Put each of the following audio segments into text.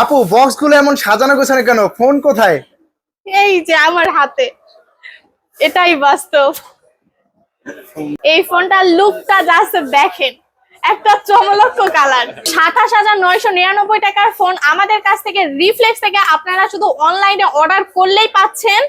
আপু বক্সগুলো এমন সাজানো গোছানো কেন? ফোন কোথায়? এই যে আমার হাতে। এটাই বাস্তব। এই ফোনটার লুকটা জাস্ট দেখেন। একটা চমলক্ষ কালার সাতাশ হাজার নয়শো নিরানব্বই টাকার ফোন আমাদের কাছ থেকে রিফ্লেক্স থেকে আপনারা শুধু অনলাইনে অর্ডার করলেই পাচ্ছেন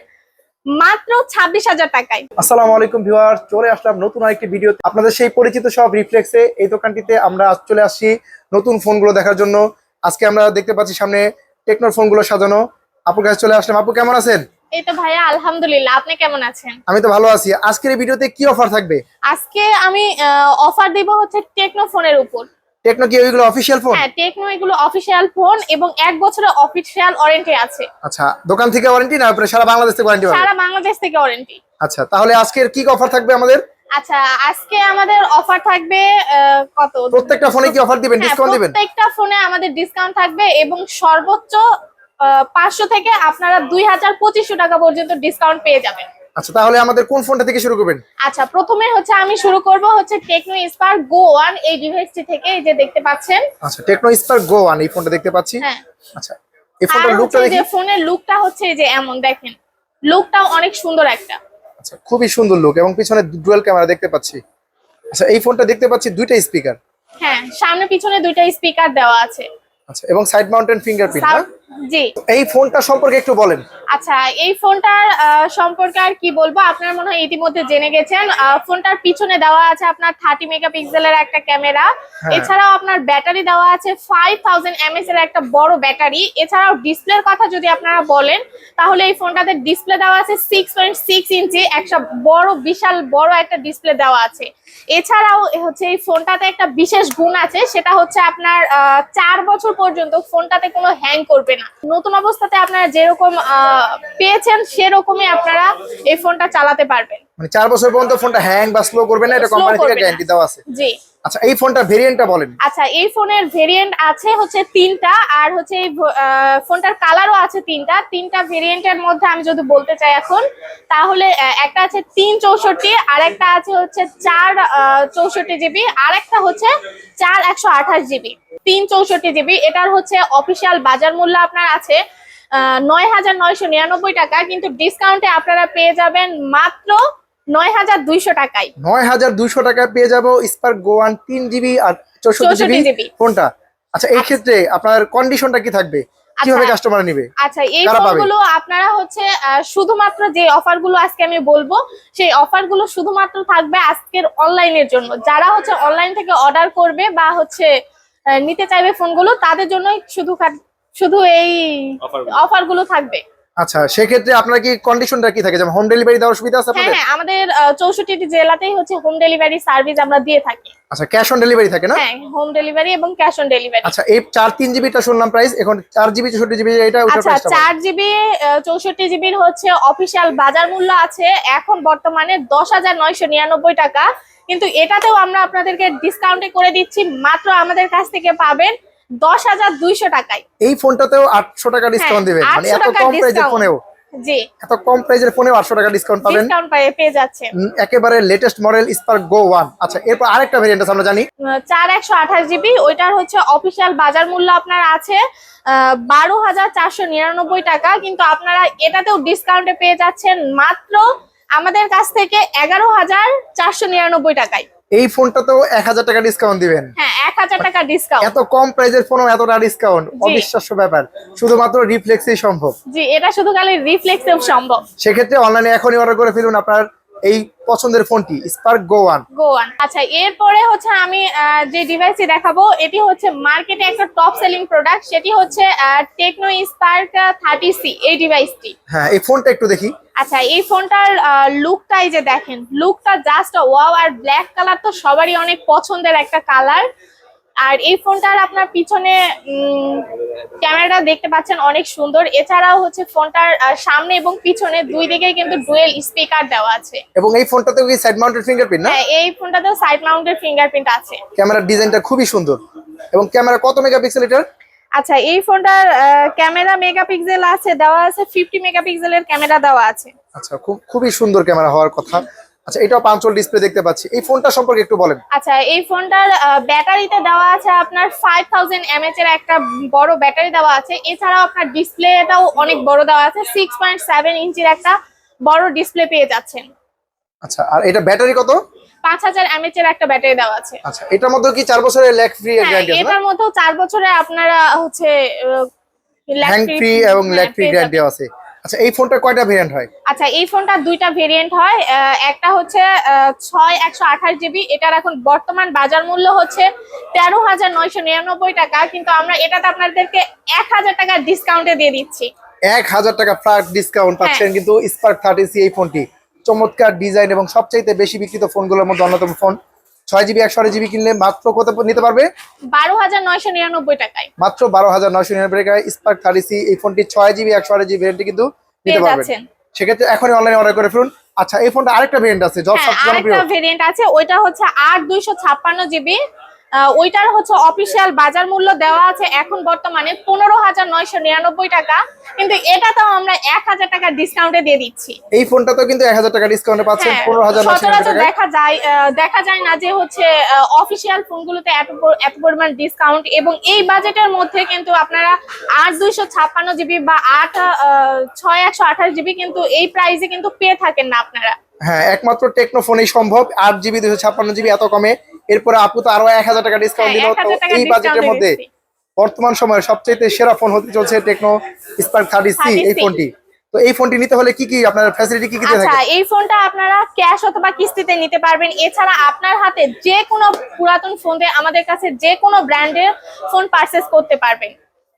মাত্র ছাব্বিশ হাজার টাকায়। আসসালামু আলাইকুম ভিউয়ার চলে আসলাম নতুন আরেকটি ভিডিও আপনাদের সেই পরিচিত সব রিফ্লেক্সে এই দোকানটিতে আমরা চলে আসছি নতুন ফোনগুলো দেখার জন্য। আজকে আমরা দেখতে পাচ্ছি সামনে টেকনোর ফোনগুলো সাজানো। আপুর কাছে চলে আসলাম। আপু কেমন আছেন? এই তো ভাইয়া আলহামদুলিল্লাহ। আপনি কেমন আছেন? আমি তো ভালো আছি। আজকের ভিডিওতে কি অফার থাকবে? আজকে আমি অফার দিব হচ্ছে টেকনো ফোনের উপর। টেকনো কি ওইগুলো অফিসিয়াল ফোন হ্যাঁ টেকনো এগুলো অফিসিয়াল ফোন এবং এক বছরের অফিসিয়াল ওয়ারেন্টি আছে। আচ্ছা দোকান থেকে ওয়ারেন্টি না সারা বাংলাদেশ থেকে ওয়ারেন্টি সারা বাংলাদেশ থেকে ওয়ারেন্টি আচ্ছা তাহলে আজকের কি অফার থাকবে আমাদের? আচ্ছা আজকে আমাদের অফার থাকবে কত? প্রত্যেকটা ফোনে কি অফার দিবেন? হ্যাঁ, ডিসকাউন্ট দিবেন? প্রত্যেকটা ফোনে আমাদের ডিসকাউন্ট থাকবে এবং সর্বোচ্চ পাঁচশো থেকে আপনারা দুই হাজার পঁচিশশো টাকা পর্যন্ত ডিসকাউন্ট পেয়ে যাবেন। আচ্ছা তাহলে আমাদের কোন ফোনটা থেকে শুরু করবেন? আচ্ছা প্রথমে হচ্ছে আমি শুরু করব হচ্ছে টেকনো স্পার্ক গো ওয়ান এই ডিভাইসটি থেকে এই যে দেখতে পাচ্ছেন। আচ্ছা টেকনো স্পার গো ওয়ান এই ফোনটা দেখতে পাচ্ছি? হ্যাঁ। আচ্ছা এই ফোনটার লুকটা দেখি। ফোনের লুকটা হচ্ছে এই যে এমন দেখেন। লুকটাও অনেক সুন্দর একটা। আচ্ছা খুবই সুন্দর লুক এবং পিছনে ডুয়াল ক্যামেরা দেখতে পাচ্ছি। আচ্ছা এই ফোনটা দেখতে পাচ্ছি দুইটা স্পিকার হ্যাঁ সামনে পিছনে দুইটা স্পিকার দেওয়া আছে। আচ্ছা এবং সাইড মাউন্টেন ফিঙ্গারপ্রিন্ট জি। এই ফোনটা সম্পর্কে একটু বলেন। আচ্ছা এই ফোনটার সম্পর্কে আর কি বলব? আপনার মনে হয় ইতিমধ্যে জেনে গেছেন ফোনটার পিছনে দেওয়া আছে আপনার থার্টি মেগাপিক্সেলের একটা ক্যামেরা। হ্যাঁ। এছাড়াও আপনার ব্যাটারি দেওয়া আছে ফাইভ থাউজেন্ড এমএস এর একটা বড় ব্যাটারি। এছাড়াও ডিসপ্লের কথা যদি আপনারা বলেন তাহলে এই ফোনটাতে ডিসপ্লে দেওয়া আছে সিক্স পয়েন্ট সিক্স ইঞ্চি একটা বড় বিশাল বড় একটা ডিসপ্লে দেওয়া আছে। এছাড়াও হচ্ছে এই ফোনটাতে একটা বিশেষ গুণ আছে সেটা হচ্ছে আপনার চার বছর পর্যন্ত ফোনটাতে কোনো হ্যাং করবে না নতুন অবস্থাতে আপনারা যেরকম আহ, পেয়েছেন সেরকমই আপনারা এই ফোনটা চালাতে পারবেন। মানে চার বছর পর্যন্ত ফোনটা হ্যাং বা স্লো করবে না এটা কোম্পানি থেকে গ্যারান্টি দেওয়া আছে। জি। আচ্ছা এই ফোনটা ভেরিয়েন্টটা বলেন। আচ্ছা এই ফোনের ভেরিয়েন্ট আছে হচ্ছে তিনটা, আর হচ্ছে এই ফোনটার কালারও আছে তিনটা। তিনটা ভেরিয়েন্টের মধ্যে আমি যদি বলতে চাই এখন, তাহলে একটা আছে তিন চৌষট্টি, আর একটা আছে হচ্ছে চার চৌষট্টি জিবি, আর একটা হচ্ছে চার একশো আঠাশ জিবি। তিন চৌষট্টি জিবি, এটার হচ্ছে অফিসিয়াল বাজার মূল্য আপনার আছে নয় হাজার নয়শো নিরানব্বই টাকা, কিন্তু ডিসকাউন্টে আপনারা পেয়ে যাবেন মাত্র নয় হাজার দুইশো টাকায়। নয় হাজার দুইশো টাকায় পেয়ে যাব স্পার্ক গো ওয়ান তিন জিবি আর চৌষট্টি 64 জিবি ফোনটা। আচ্ছা এই ক্ষেত্রে আপনার কন্ডিশনটা কি থাকবে? কীভাবে আচ্ছা। কাস্টমার নিবে? আচ্ছা এই ফোনগুলো আপনারা হচ্ছে আহ, শুধুমাত্র যে অফারগুলো আজকে আমি বলব সেই অফারগুলো শুধুমাত্র থাকবে আজকের অনলাইনের জন্য। যারা হচ্ছে অনলাইন থেকে অর্ডার করবে বা হচ্ছে আহ, নিতে চাইবে ফোনগুলো তাদের জন্যই শুধু খাট- শুধু এই অফারগুলো থাকবে। আচ্ছা সেক্ষেত্রে আপনার কি কন্ডিশনটা কি থাকে? যেমন হোম ডেলিভারি দেওয়ার সুবিধা আছে হ্যাঁ আপনাদের? হ্যাঁ আমাদের চৌষট্টিটি জেলাতেই হচ্ছে হোম ডেলিভারি সার্ভিস আমরা দিয়ে থাকি। আচ্ছা ক্যাশ অন ডেলিভারি থাকে না? হ্যাঁ হোম ডেলিভারি এবং ক্যাশ অন ডেলিভারি আচ্ছা এই চার তিন জিবিটা শুনলাম প্রাইস এখন চার জিবি চৌষট্টি জিবি এটা ওটার আচ্ছা প্রাইসটা চার জিবি চৌষট্টি জিবির হচ্ছে অফিসিয়াল বাজার মূল্য আছে এখন বর্তমানে দশ হাজার নয়শো নিরানব্বই টাকা। কিন্তু এটাতেও আমরা আপনাদেরকে ডিসকাউন্টে করে দিচ্ছি মাত্র আমাদের কাছ থেকে পাবেন দশ হাজার দুইশো টাকায়। এই ফোনটাতেও আটশো টাকা ডিসকাউন্ট দিবেন। মানে এত কম প্রাইজের ফোনেও। জি। এত কম ফোনেও টাকা ডিসকাউন্ট পাবেন। ডিসকাউন্ট পেয়ে যাচ্ছেন। একেবারে লেটেস্ট মডেল স্পার্ক গো আচ্ছা এরপর আরেকটা ভেরিয়েন্ট আছে আমরা জানি। চার একশো আঠাশ জিবি ওইটার হচ্ছে অফিসিয়াল বাজার মূল্য আপনার আছে বারো হাজার চারশো নিরানব্বই টাকা। কিন্তু আপনারা এটাতেও ডিসকাউন্টে পেয়ে যাচ্ছেন মাত্র আমাদের কাছ থেকে এগারো হাজার চারশো নিরানব্বই টাকায়। এই ফোনটাতেও এক হাজার টাকা ডিসকাউন্ট দিবেন। হ্যাঁ এক হাজার টাকা ডিসকাউন্ট এত কম প্রাইজের ফোনও এতটা ডিসকাউন্ট অবিশ্বাস্য ব্যাপার। শুধুমাত্র রিফ্লেক্সই সম্ভব। জি এটা শুধু খালি রিফ্লেক্সেও সম্ভব। সেক্ষেত্রে অনলাইনে এখনই অর্ডার করে ফেলুন আপনার এই পছন্দের ফোনটি স্পার্ক গো ওয়ান গোয়ান আচ্ছা এরপরে হচ্ছে আমি যে ডিভাইসটি দেখাবো এটি হচ্ছে মার্কেটে একটা টপ সেলিং প্রোডাক্ট সেটি হচ্ছে টেকনো স্পার্ক থার্টি সি এই ডিভাইসটি হ্যাঁ এই ফোনটা একটু দেখি। আচ্ছা এই ফোনটার লুকটাই যে দেখেন লুকটা জাস্ট ওয়াও আর ব্ল্যাক কালার তো সবারই অনেক পছন্দের একটা কালার আর এই ফোনটার আপনার পিছনে ক্যামেরাটা দেখতে পাচ্ছেন অনেক সুন্দর। এছাড়াও হচ্ছে ফোনটার সামনে এবং পিছনে দুই দিকে কিন্তু ডুয়েল স্পিকার দেওয়া আছে। এবং এই ফোনটাতেও কি সাইড মাউন্টেড ফিঙ্গারপ্রিন্ট না? হ্যাঁ এই ফোনটাতেও সাইড মাউন্টেড ফিঙ্গারপ্রিন্ট আছে। ক্যামেরার ডিজাইনটা খুবই সুন্দর। এবং ক্যামেরা কত মেগাপিক্সেল এটার? আচ্ছা এই ফোনটার ক্যামেরা মেগাপিক্সেল আছে দেওয়া আছে ফিফটি মেগাপিক্সেলের ক্যামেরা দেওয়া আছে। আচ্ছা খুব খুবই সুন্দর ক্যামেরা হওয়ার কথা। আচ্ছা এটাও পাঁচল ডিসপ্লে দেখতে পাচ্ছি। এই ফোনটা সম্পর্কে একটু বলেন। আচ্ছা এই ফোনটার ব্যাটারিতে দেওয়া আছে আপনার ফাইভ থাউজেন্ড এমএচ এর একটা বড় ব্যাটারি দেওয়া আছে। এছাড়াও আপনার ডিসপ্লেটাও অনেক বড় দেওয়া আছে। সিক্স পয়েন্ট সেভেন ইঞ্চির একটা বড় ডিসপ্লে পেয়ে যাচ্ছেন। আচ্ছা আর এটা ব্যাটারি কত? পাঁচ হাজার এমএচ এর একটা ব্যাটারি দেওয়া আছে। আচ্ছা এটার মধ্যে কি চার বছরের ল্যাক ফ্রি গ্যারান্টি আছে এটার মধ্যেও চার বছরে আপনারা হচ্ছে হ্যাং ফ্রি এবং ল্যাক ফ্রি গ্যারান্টি আছে। আচ্ছা এই ফোনটা কয়টা ভেরিয়েন্ট হয়? আচ্ছা এই ফোনটা দুইটা ভেরিয়েন্ট হয়। একটা হচ্ছে ছয় একশো আঠাশ জিবি। এটার এখন বর্তমান বাজার মূল্য হচ্ছে তেরো হাজার নয়শো নিরানব্বই টাকা। কিন্তু আমরা এটাতে আপনাদেরকে এক হাজার টাকা ডিসকাউন্টে দিয়ে দিচ্ছি। এক হাজার টাকা ফ্ল্যাট ডিসকাউন্ট। পাচ্ছেন কিন্তু স্পার্ক থার্টি সি এই ফোনটি। চমৎকার ডিজাইন এবং সবচাইতে বেশি বিক্রিত ফোনগুলোর মধ্যে অন্যতম ফোন ছয় জিবি একশো জিবি কিনলে মাত্র কত নিতে পারবে? বারো হাজার নয়শো নিরানব্বই টাকায়। মাত্র বারো হাজার নয়শো নিরানব্বই টাকায় স্পার্ক থার্টি সি এই ফোনটি ছয় জিবি একশো আট জিবি ভ্যারেন্টি কিন্তু নিতে পারবেন সেক্ষেত্রে এখনই অনলাইনে অর্ডার করে ফেলুন। আচ্ছা এই ফোনটা আরেকটা ভেরিয়েন্ট আছে হ্যাঁ সবচেয়ে জনপ্রিয়। ভেরিয়েন্ট আছে ওইটা হচ্ছে আট দুইশো ছাপ্পান্ন জিবি ওইটার হচ্ছে অফিসিয়াল বাজার মূল্য দেওয়া আছে এখন বর্তমানে পনেরো হাজার নয়শো নিরানব্বই টাকা। কিন্তু এটা তো আমরা এক হাজার টাকা ডিসকাউন্টে দিয়ে দিচ্ছি। এই ফোনটাতেও কিন্তু এক হাজার টাকা ডিসকাউন্টে পাচ্ছেন হ্যাঁ, পনেরো হাজার সচরাচর দেখা যায় দেখা যায় না যে হচ্ছে অফিসিয়াল ফোনগুলোতে এত এত পরিমাণ ডিসকাউন্ট এবং এই বাজেটের মধ্যে কিন্তু আপনারা আট দুইশো ছাপ্পান্ন জিবি বা আট ছয় একশো আঠাশ জিবি কিন্তু এই প্রাইসে কিন্তু পেয়ে থাকেন না আপনারা। হ্যাঁ একমাত্র টেকনো ফোনেই সম্ভব। আট জিবি দুশো ছাপ্পান্ন জিবি এত কমে। এরপরে আপু তো আরও এক হাজার টাকা ডিসকাউন্ট হ্যাঁ, দিল। তো এই বাজেটের মধ্যে। বর্তমান সময়ে সবচেয়ে সেরা ফোন হতে চলছে টেকনো স্পার্ক থার্টি সি এই ফোনটি তো এই ফোনটি নিতে হলে কি কি আপনার ফ্যাসিলিটি কি কি আচ্ছা এই ফোনটা আপনারা ক্যাশ অথবা কিস্তিতে নিতে পারবেন। এছাড়া আপনার হাতে যে কোনো পুরাতন ফোন দিয়ে আমাদের কাছে যে কোনো ব্র্যান্ডের ফোন পারচেস করতে পারবেন।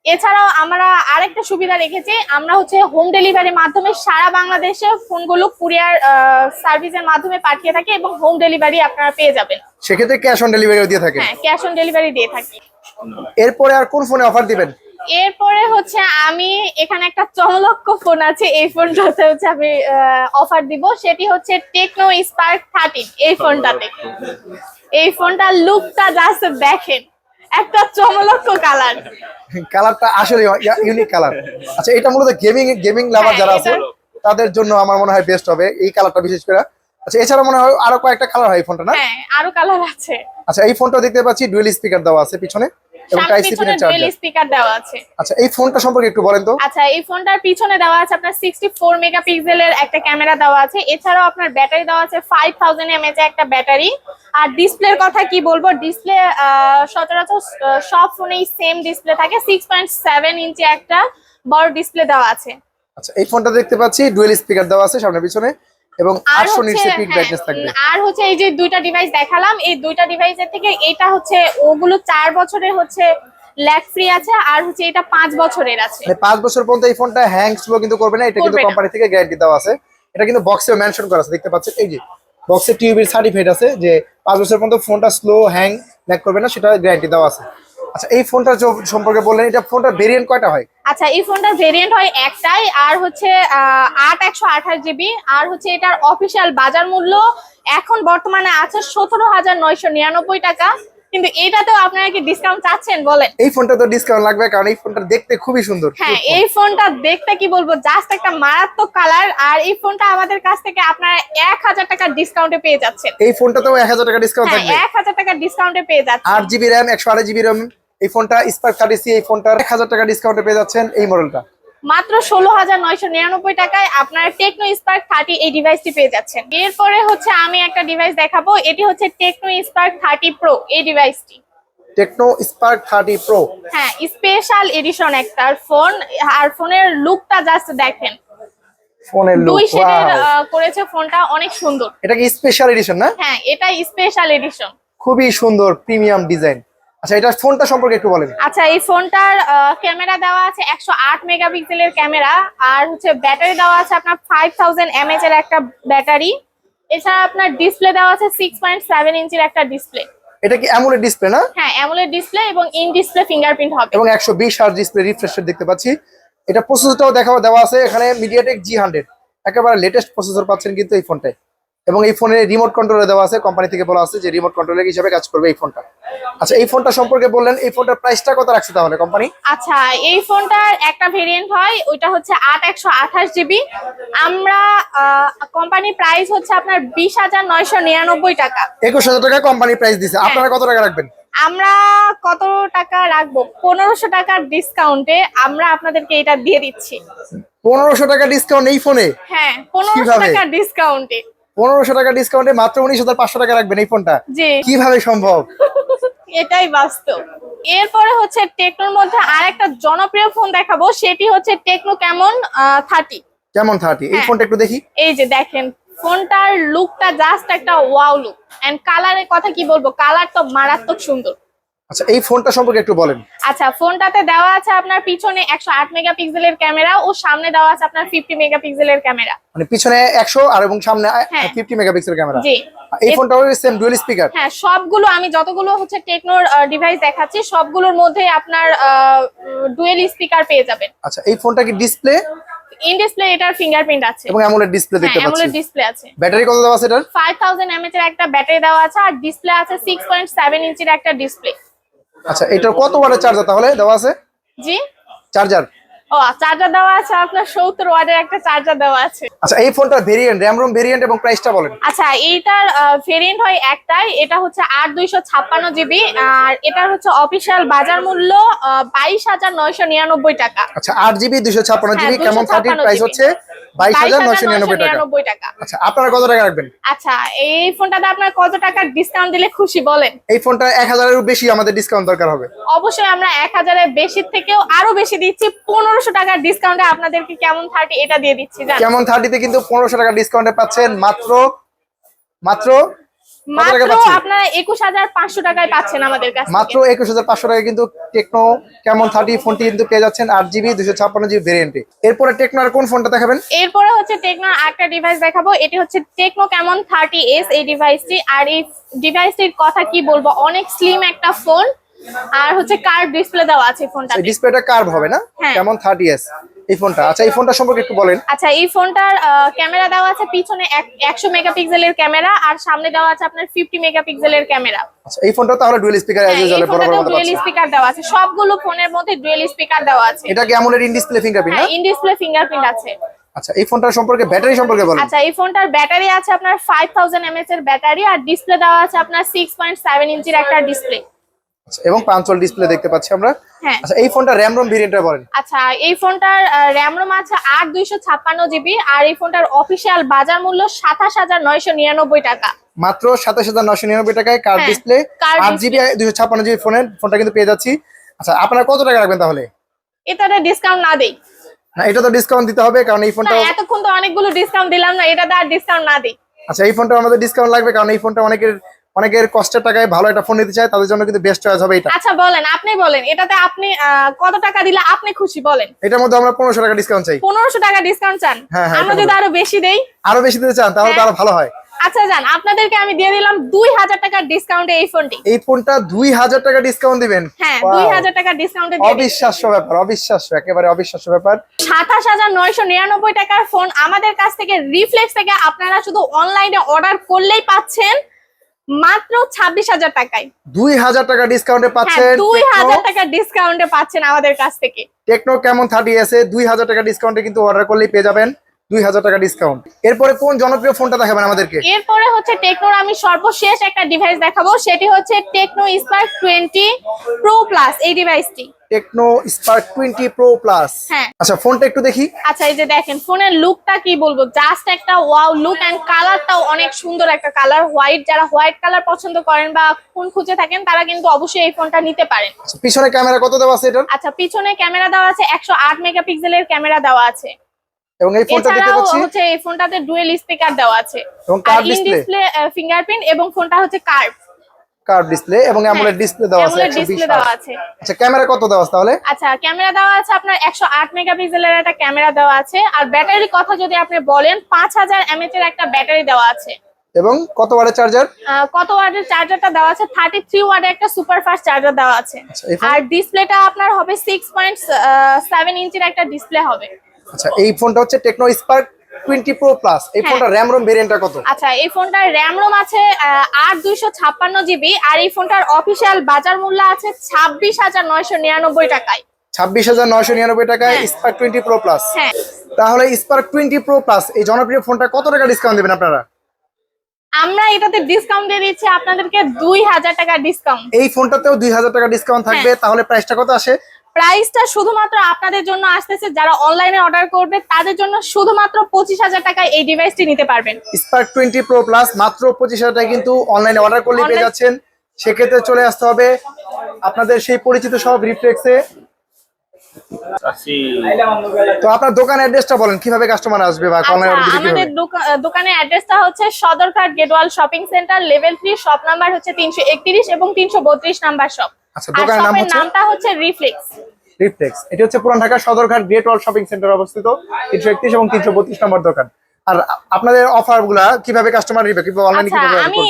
এছাড়াও আমরা আরেকটা সুবিধা রেখেছি আমরা হচ্ছে হোম ডেলিভারির মাধ্যমে সারা বাংলাদেশে ফোনগুলো কুরিয়ার সার্ভিসের মাধ্যমে পাঠিয়ে থাকি এবং হোম ডেলিভারি আপনারা পেয়ে যাবেন। সেক্ষেত্রে ক্যাশ অন ডেলিভারিও দিয়ে থাকে হ্যাঁ ক্যাশ অন ডেলিভারি দিয়ে থাকি। এরপরে আর কোন ফোনে অফার দিবেন? এরপরে হচ্ছে আমি এখানে একটা চমলক্ষ ফোন আছে এই ফোনটাতে হচ্ছে আমি অফার দিব। সেটি হচ্ছে টেকনো স্পার্ক থার্টিন এই ফোনটাতে এই ফোনটার লুকটা জাস্ট দেখেন। একটা চমলক্ষ কালার। কালারটা আসলে ইউনিক কালার। আচ্ছা এটা মূলত গেমিং গেমিং লাভার যারা আছে তাদের জন্য আমার মনে হয় বেস্ট হবে এই কালারটা বিশেষ করে। আচ্ছা এছাড়া মনে হয় আরও কয়েকটা কালার হয় এই ফোনটা না? হ্যাঁ আরও কালার আছে। আচ্ছা এই ফোনটা দেখতে পাচ্ছি ডুয়েল স্পিকার দেওয়া আছে পিছনে। এবং সামনে টাইপ সি পিনের ডুয়েল চার্জার স্পিকার দেওয়া আছে। আচ্ছা এই ফোনটা সম্পর্কে একটু বলেন তো। আচ্ছা এই ফোনটার পিছনে দেওয়া আছে আপনার মেগাপিক্সেলের একটা ক্যামেরা দেওয়া আছে। এছাড়াও আপনার ব্যাটারি দেওয়া আছে একটা ব্যাটারি। আর ডিসপ্লের কথা কি বলব? ডিসপ্লে সচরাচর সব ফোনেই সেম ডিসপ্লে থাকে। ইঞ্চি একটা বড় ডিসপ্লে দেওয়া আছে। আচ্ছা এই ফোনটা দেখতে পাচ্ছি ডুয়েল স্পিকার দেওয়া আছে সামনে পিছনে। এবং আর আটশো হচ্ছে পিক ব্রাইটনেস থাকবে। আর হচ্ছে এই যে দুইটা ডিভাইস দেখালাম এই দুইটা ডিভাইসের থেকে এটা হচ্ছে ওগুলো চার বছরের হচ্ছে ল্যাক ফ্রি আছে আর হচ্ছে এটা পাঁচ বছরের আছে। মানে পাঁচ বছর পর্যন্ত এই ফোনটা হ্যাং স্লো কিন্তু করবে না এটা কিন্তু কোম্পানি থেকে গ্যারান্টি দেওয়া আছে। এটা কিন্তু বক্সেও মেনশন করা আছে দেখতে পাচ্ছেন? এই যে বক্সে টিউবির সার্টিফিকেট আছে যে পাঁচ বছর পর্যন্ত ফোনটা স্লো হ্যাং ল্যাক করবে না সেটা গ্যারান্টি দেওয়া আছে। আচ্ছা এই ফোনটা সম্পর্কে বললেন এটা ফোনটা ভেরিয়েন্ট কয়টা হয়? আচ্ছা এই ফোনটার ভেরিয়েন্ট হয় একটাই আর হচ্ছে আট একশো আঠাশ জিবি আর হচ্ছে এটার অফিসিয়াল বাজার মূল্য এখন বর্তমানে আছে সতেরো হাজার নয়শো নিরানব্বই টাকা। কিন্তু এটাতেও আপনারা কি ডিসকাউন্ট চাচ্ছেন বলেন? এই ফোনটা তো ডিসকাউন্ট লাগবে কারণ এই ফোনটা দেখতে খুবই সুন্দর। হ্যাঁ এই ফোনটা দেখতে কি বলব জাস্ট একটা মারাত্মক কালার আর এই ফোনটা আমাদের কাছ থেকে আপনারা এক হাজার টাকার ডিসকাউন্টে পেয়ে যাচ্ছেন। এই ফোনটাতেও এক হাজার টাকা ডিসকাউন্ট হ্যাঁ থাকবে? এক হাজার টাকার ডিসকাউন্টে পেয়ে যাচ্ছেন। আট জিবি র্যাম একশো আট জিবি র্যাম। এই ফোনটা স্পার্ক থার্টি এই ফোনটা এক হাজার টাকা ডিসকাউন্টে পেয়ে যাচ্ছেন এই মডেলটা মাত্র ষোলো হাজার নয়শো নিরানব্বই টাকায় আপনারা টেকনো স্পার্ক থার্টি এই ডিভাইসটি পেয়ে যাচ্ছেন। এরপরে হচ্ছে আমি একটা ডিভাইস দেখাবো এটি হচ্ছে টেকনো স্পার্ক থার্টি প্রো এই ডিভাইসটি টেকনো স্পার্ক থার্টি প্রো হ্যাঁ স্পেশাল এডিশন একটা ফোন আর ফোনের লুকটা জাস্ট দেখেন। ফোনের লুক দুই শেডের করেছে ফোনটা অনেক সুন্দর। এটা কি স্পেশাল এডিশন না? হ্যাঁ এটা স্পেশাল এডিশন খুবই সুন্দর প্রিমিয়াম ডিজাইন আচ্ছা এটা ফোনটা সম্পর্কে একটু বলেন। আচ্ছা এই ফোনটার ক্যামেরা দেওয়া আছে একশো আট মেগাপিক্সেলের ক্যামেরা আর হচ্ছে ব্যাটারি দেওয়া আছে আপনার ফাইভ থাউজেন্ড এমএচ এর একটা ব্যাটারি। এছাড়া আপনার ডিসপ্লে দেওয়া আছে সিক্স পয়েন্ট সেভেন ইঞ্চির একটা ডিসপ্লে এটা কি অ্যামোলেড ডিসপ্লে না? হ্যাঁ অ্যামোলেড ডিসপ্লে এবং ইন ডিসপ্লে ফিঙ্গারপ্রিন্ট হবে। এবং একশো বিশ হার্জ ডিসপ্লে রিফ্রেশ দেখতে পাচ্ছি। এটা প্রসেসরটাও দেখা দেওয়া আছে এখানে মিডিয়াটেক জি হান্ড্রেড একেবারে লেটেস্ট প্রসেসর পাচ্ছেন কিন্তু এই ফোনটায়। এবং এই ফোনে রিমোট কন্ট্রোলে দেওয়া আছে কোম্পানি থেকে বলা আছে যে রিমোট কন্ট্রোলার হিসেবে কাজ করবে এই ফোনটা। আচ্ছা এই ফোনটা সম্পর্কে বললেন এই ফোনটার প্রাইসটা কত রাখছে তাহলে কোম্পানি আচ্ছা এই ফোনটার একটা ভেরিয়েন্ট হয় ওইটা হচ্ছে আট একশো আঠাশ জিবি আমরা কোম্পানি প্রাইস হচ্ছে আপনার বিশ হাজার নয়শো নিরানব্বই টাকা। একুশ হাজার টাকা কোম্পানি প্রাইস দিছে। আপনারা কত টাকা রাখবেন? আমরা কত টাকা রাখব? পনেরোশো টাকার ডিসকাউন্টে আমরা আপনাদেরকে এটা দিয়ে দিচ্ছি। পনেরোশো টাকা ডিসকাউন্ট এই ফোনে? হ্যাঁ পনেরোশো? টাকার ডিসকাউন্টে পনেরোশো টাকা ডিসকাউন্টে মাত্র উনিশ হাজার পাঁচশো টাকা রাখবেন এই ফোনটা কীভাবে সম্ভব? এটাই বাস্তব। এরপরে হচ্ছে টেকনোর মধ্যে আর একটা জনপ্রিয় ফোন দেখাবো সেটি হচ্ছে টেকনো কেমন থার্টি কেমন থার্টি এই হ্যাঁ। ফোনটা একটু দেখি। এই যে দেখেন ফোনটার লুকটা জাস্ট একটা ওয়াও লুক এন্ড কালারের কথা কি বলব? কালার তো মারাত্মক সুন্দর। আচ্ছা এই ফোনটা সম্পর্কে একটু বলেন। আচ্ছা ফোনটাতে দেওয়া আছে আপনার পিছনে একশো আট মেগাপিক্সেলের ক্যামেরা ও সামনে দেওয়া আছে আপনার ফিফটি মেগাপিক্সেলের ক্যামেরা। মানে পিছনে একশো আর এবং সামনে হ্যাঁ। Fifty megapixel camera. জি। এই এ- ফোনটা সেম ডুয়েল স্পিকার হ্যাঁ সবগুলো আমি যতগুলো হচ্ছে টেকনোর ডিভাইস দেখাচ্ছি সবগুলোর মধ্যে আপনার ডুয়েল স্পিকার পেয়ে যাবেন। আচ্ছা এই ফোনটা কি ডিসপ্লে ইন ডিসপ্লে এটার ফিঙ্গারপ্রিন্ট আছে। এবং অ্যামোলেড ডিসপ্লে হ্যাঁ দেখতে পাচ্ছি। অ্যামোলেড ডিসপ্লে আছে। ব্যাটারি কত দেওয়া আছে এটার? ফাইভ থাউজেন্ড এমএচ এর একটা ব্যাটারি দেওয়া আছে আর ডিসপ্লে আছে সিক্স পয়েন্ট সেভেন ইঞ্চির একটা ডিসপ্লে আচ্ছা এটার কত ওয়াটের চার্জার তাহলে দেওয়া আছে? জি। চার্জার ও চার্জার দেওয়া আছে আপনার সত্তর ওয়াটের একটা চার্জার দেওয়া আছে। আচ্ছা এই ফোনটার ভেরিয়েন্ট র্যাম রোম ভেরিয়েন্ট এবং প্রাইসটা বলেন। আচ্ছা এইটার ভেরিয়েন্ট হয় একটাই এটা হচ্ছে আট দুইশো ছাপ্পান্ন জিবি আর এটার হচ্ছে অফিসিয়াল বাজার মূল্য বাইশ হাজার নয়শো নিরানব্বই টাকা। আচ্ছা আট জিবি দুশো ছাপ্পান্ন হ্যাঁ, জিবি কেমন থার্টির 256 প্রাইস হচ্ছে? বাইশ হাজার নয়শো নিরানব্বই টাকা। আচ্ছা আপনারা কত টাকা রাখবেন? আচ্ছা এই ফোনটাতে আপনার কত টাকার ডিসকাউন্ট দিলে খুশি বলেন? এই ফোনটা এক হাজারের বেশি আমাদের ডিসকাউন্ট দরকার হবে। অবশ্যই আমরা এক হাজারের বেশি থেকেও আরও বেশি দিচ্ছি পনেরোশো টাকার ডিসকাউন্টে আপনাদেরকে কেমন থার্টি এটা দিয়ে দিচ্ছি কেমন থার্টিতে কিন্তু পনেরোশো টাকা ডিসকাউন্টে পাচ্ছেন মাত্র মাত্র? আপনারা একুশ হাজার পাঁচশো টাকায় পাচ্ছেন আমাদের কাছে মাত্র একুশ হাজার পাঁচশো টাকা কিন্তু টেকনো কেমন থার্টি ফোনটি কিন্তু পেয়ে যাচ্ছেন আট জিবি দুশো ছাপ্পান্ন জিবি ভেরিয়েন্টে এরপরে টেকনো আর কোন ফোনটা দেখাবেন? এরপরে হচ্ছে একটা ডিভাইস দেখাবো। এটি হচ্ছে টেকনো কেমন থার্টি এস এই ডিভাইসটি আর এই ডিভাইসটির কথা কি বলব? অনেক স্লিম একটা ফোন আর হচ্ছে কার ডিসপ্লে দেওয়া আছে ফোনটা ডিসপ্লেটা কার্ভ হবে না? হ্যাঁ। কেমন থার্টি এস এই ফোনটা? আচ্ছা এই ফোনটা সম্পর্কে একটু বলেন। আচ্ছা এই ফোনটার ক্যামেরা দেওয়া আছে পিছনে একশো মেগাপিক্সেলের ক্যামেরা আর সামনে দেওয়া আছে আপনার ফিফটি মেগাপিক্সেলের ক্যামেরা আচ্ছা এই ফোনটা তাহলে ডুয়েল স্পিকার অ্যাজ ইউজুয়াল বড় বড় মতো ডুয়েল স্পিকার দেওয়া আছে। সবগুলো ফোনের মধ্যে ডুয়েল স্পিকার দেওয়া আছে। এটা কি আমলের ইন ডিসপ্লে ফিঙ্গারপ্রিন্ট না? ইন ডিসপ্লে ফিঙ্গারপ্রিন্ট আছে। আচ্ছা এই ফোনটার সম্পর্কে ব্যাটারি সম্পর্কে বলুন। আচ্ছা এই ফোনটার ব্যাটারি আছে আপনার ফাইভ থাউজেন্ড এমএচ এর ব্যাটারি আর ডিসপ্লে দেওয়া আছে আপনার সিক্স পয়েন্ট সেভেন ইঞ্চির একটা ডিসপ্লে এবং পাঁচল ডিসপ্লে দেখতে পাচ্ছি আমরা। হ্যাঁ। আচ্ছা এই ফোনটা র্যাম রোম ভেরিয়েন্টটা বলেন। আচ্ছা এই ফোনটার র্যাম রোম আছে আট দুইশো ছাপ্পান্ন জিবি আর এই ফোনটার অফিসিয়াল বাজার মূল্য সাতাশ হাজার নয়শো নিরানব্বই টাকা। মাত্র সাতাশ হাজার নশো নিরানব্বই টাকায় কার ডিসপ্লে কার আট জিবি দুশো ছাপ্পান্ন জিবি ফোনের ফোনটা কিন্তু পেয়ে যাচ্ছি। আচ্ছা আপনারা কত টাকা রাখবেন তাহলে? এটাতে ডিসকাউন্ট না দেই। না এটা তো ডিসকাউন্ট দিতে হবে কারণ এই ফোনটা এতক্ষণ তো অনেকগুলো ডিসকাউন্ট দিলাম না এটাতে আর ডিসকাউন্ট না দেই। আচ্ছা এই ফোনটা আমাদের ডিসকাউন্ট লাগবে কারণ এই ফোনটা অনেকের অনেকের কষ্টের টাকায় ভালো একটা ফোন নিতে চায় তাদের জন্য কিন্তু বেস্ট চয়েস হবে এটা। আচ্ছা বলেন আপনি বলেন এটাতে আপনি কত টাকা দিলে আপনি খুশি বলেন। এটার মধ্যে আমরা পনেরোশো টাকা ডিসকাউন্ট চাই। পনেরোশো টাকা ডিসকাউন্ট চান? হ্যাঁ, হ্যাঁ, আমরা যদি আরও বেশি দেই? আরও বেশি দিতে চান তাহলে তো হ্যাঁ। আরও ভালো হয়। আচ্ছা যান আপনাদেরকে আমি দিয়ে দিলাম দুই হাজার টাকার ডিসকাউন্টে এই ফোনটি এই ফোনটা দুই হাজার টাকা ডিসকাউন্ট দিবেন। হ্যাঁ! দুই হাজার টাকার ডিসকাউন্টে। অবিশ্বাস্য ব্যাপার অবিশ্বাস্য একেবারে অবিশ্বাস্য ব্যাপার। সাতাশ হাজার নয়শো নিরানব্বই টাকার ফোন আমাদের কাছ থেকে রিফ্লেক্স থেকে আপনারা শুধু অনলাইনে অর্ডার করলেই পাচ্ছেন। মাত্র ছাব্বিশ হাজার টাকায়। দুই হাজার টাকা ডিসকাউন্টে হ্যাঁ পাচ্ছেন দুই হাজার টাকা ডিসকাউন্টে পাচ্ছেন আমাদের কাছ থেকে। টেকনো কেমন থার্টি এসে দুই হাজার টাকা ডিসকাউন্টে কিন্তু অর্ডার করলেই পেয়ে যাবেন দুই হাজার টাকা ডিসকাউন্ট এরপরে কোন জনপ্রিয় ফোনটা দেখাবেন আমাদেরকে? এরপরে হচ্ছে টেকনোর আমি সর্বশেষ একটা ডিভাইস দেখাবো সেটি হচ্ছে Tecno spark twenty pro plus এই ডিভাইসটি Tecno spark twenty pro plus হ্যাঁ। আচ্ছা ফোনটা একটু দেখি। আচ্ছা এই যে দেখেন ফোনের লুকটা কি বলব? জাস্ট একটা ওয়াও লুক এন্ড কালারটাও অনেক সুন্দর একটা কালার হোয়াইট যারা হোয়াইট কালার পছন্দ করেন বা ফোন খুঁজে থাকেন তারা কিন্তু অবশ্যই এই ফোনটা নিতে পারেন। আচ্ছা, পিছনে ক্যামেরা কত দেওয়া আছে এটার? আচ্ছা পিছনে ক্যামেরা দেওয়া আছে একশো আট মেগাপিক্সেলের ক্যামেরা দেওয়া আছে। এবং এই ফোনটা দেখতে পাচ্ছি। হচ্ছে এই ফোনটাতে ডুয়েল স্পিকার দেওয়া আছে। এবং কার্ভ ডিসপ্লে ফিঙ্গারপ্রিন্ট এবং ফোনটা হচ্ছে কার্ভ কার্ভ ডিসপ্লে এবং অ্যামোলেড ডিসপ্লে দেওয়া আছে ডিসপ্লে দেওয়া আছে। আচ্ছা ক্যামেরা কত দেওয়া আছে তাহলে? আচ্ছা ক্যামেরা দেওয়া আছে আপনার একশো আট মেগাপিক্সেলের একটা ক্যামেরা দেওয়া আছে। আর ব্যাটারির কথা যদি আপনি বলেন পাঁচ হাজার এমএচ এর একটা ব্যাটারি দেওয়া আছে। এবং কত ওয়াটের চার্জার? কত ওয়াটের চার্জারটা দেওয়া আছে? থার্টি থ্রি ওয়াটের একটা সুপার ফাস্ট চার্জার দেওয়া আছে। আচ্ছা আর ডিসপ্লেটা আপনার হবে সিক্স পয়েন্ট সেভেন ইঞ্চির একটা ডিসপ্লে হবে। আচ্ছা এই ফোনটা হচ্ছে Tecno Spark twenty Pro Plus এই। ফোনটা র্যাম রোম ভেরিয়েন্টটা কত? আচ্ছা এই ফোনটার র্যাম রোম আছে আট দুইশো ছাপ্পান্ন জিবি আর এই ফোনটার অফিসিয়াল বাজার মূল্য আছে ছাব্বিশ হাজার নয়শো নিরানব্বই টাকায়। ছাব্বিশ হাজার নয়শো নিরানব্বই টাকায়। স্পার্ক টোয়েন্টি প্রো প্লাস হ্যাঁ। তাহলে স্পার্ক টোয়েন্টি প্রো প্লাস এই জনপ্রিয় ফোনটা কত টাকা ডিসকাউন্ট দেবেন আপনারা? আমরা এটাতে ডিসকাউন্ট দিয়ে দিচ্ছি আপনাদেরকে দুই হাজার টাকা ডিসকাউন্ট এই ফোনটাতেও দুই হাজার টাকা ডিসকাউন্ট থাকবে। হ্যাঁ। তাহলে প্রাইসটা কত আসে? প্রাইসটা শুধুমাত্র আপনাদের জন্য আসতেছে যারা অনলাইনে অর্ডার করবে তাদের জন্য শুধুমাত্র পঁচিশ হাজার টাকায় এই ডিভাইসটি নিতে পারবেন। স্পার্ক টোয়েন্টি প্রো প্লাস মাত্র পঁচিশ হাজার টাকা কিন্তু অনলাইনে অর্ডার করলে পেয়ে যাচ্ছেন। সেক্ষেত্রে চলে আসতে হবে আপনাদের সেই পরিচিত সব রিফ্লেক্সে তো আপনার দোকানের অ্যাড্রেসটা বলেন কীভাবে কাস্টমার আসবে বা আচ্ছা অনলাইনে অর্ডার দিতে আমাদের দোকানের অ্যাড্রেসটা হচ্ছে Sadarghat গেটওয়াল shopping centre level three shop number হচ্ছে তিনশো একত্রিশ এবং তিনশো বত্রিশ নাম্বার শপ আচ্ছা, দোকানের নাম হচ্ছে? নামটা হচ্ছে রিফ্লেক্স রিফ্লেক্স এটা হচ্ছে পুরান ঢাকা সদরঘাট গেটওয়াল ওয়াল শপিং সেন্টার অবস্থিত তিনশো একত্রিশ এবং তিনশো বত্রিশ নম্বর দোকান। আর আপনাদের অফারগুলা কীভাবে কাস্টমার নিবে কীভাবে অনলাইনে আচ্ছা কীভাবে আমি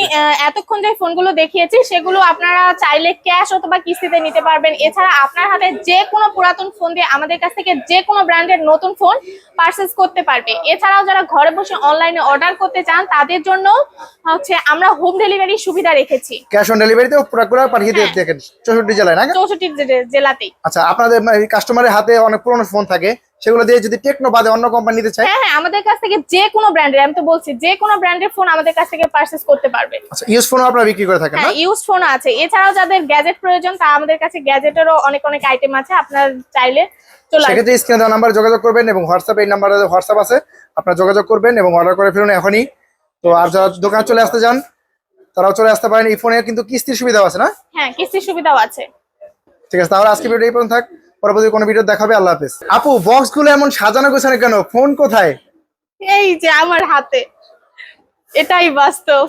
এতক্ষণ যে ফোনগুলো দেখিয়েছি সেগুলো আপনারা চাইলে ক্যাশ অথবা কিস্তিতে নিতে পারবেন। এছাড়া আপনার হাতে যে কোনো পুরাতন ফোন দিয়ে আমাদের কাছ থেকে যে কোনো ব্র্যান্ডের নতুন ফোন পারচেস করতে পারবে। এছাড়াও যারা ঘরে বসে অনলাইনে অর্ডার করতে চান তাদের জন্য হচ্ছে আমরা হোম ডেলিভারি সুবিধা রেখেছি। ক্যাশ অন ডেলিভারিতেও পুরো পাঠিয়ে দিয়ে হ্যাঁ। দেখেন চৌষট্টি জেলায় না? চৌষট্টি জে- জেলাতেই। আচ্ছা আপনাদের কাস্টমারের হাতে অনেক পুরনো ফোন থাকে। সেগুলো দিয়ে যদি টেকনো বাদে অন্য কোম্পানি নিতে চায়? হ্যাঁ হ্যাঁ আমাদের কাছ থেকে যে কোনো ব্র্যান্ডের আমি তো বলছি যে কোনো ব্র্যান্ডের ফোন আমাদের কাছ থেকে পারচেস করতে পারবে। আচ্ছা ইউজ ফোন আপনারা বিক্রি করে থাকেন না? হ্যাঁ ইউজ ফোন আছে। এছাড়াও যাদের গ্যাজেট প্রয়োজন তা আমাদের কাছে গ্যাজেটেরও অনেক অনেক আইটেম আছে আপনার চাইলে সেক্ষেত্রে স্ক্রিনে দেওয়া নাম্বারে যোগাযোগ করবেন এবং হোয়াটসঅ্যাপ এই নাম্বারে হোয়াটসঅ্যাপ আছে আপনারা যোগাযোগ করবেন এবং অর্ডার করে ফেলুন এখনই। তো আর যারা দোকানে চলে আসতে চান তারাও চলে আসতে পারেন। এই ফোনে কিন্তু কিস্তির সুবিধাও আছে না? হ্যাঁ কিস্তির সুবিধাও আছে। ঠিক আছে তাহলে আজকে ভিডিও এই পর্যন্ত থাক। পরবর্তী কোনো ভিডিও দেখাবে, আল্লাহ হাফেজ। আপু বক্সগুলো এমন সাজানো গোছানো কেন? ফোন কোথায়? এই যে আমার হাতে। এটাই বাস্তব।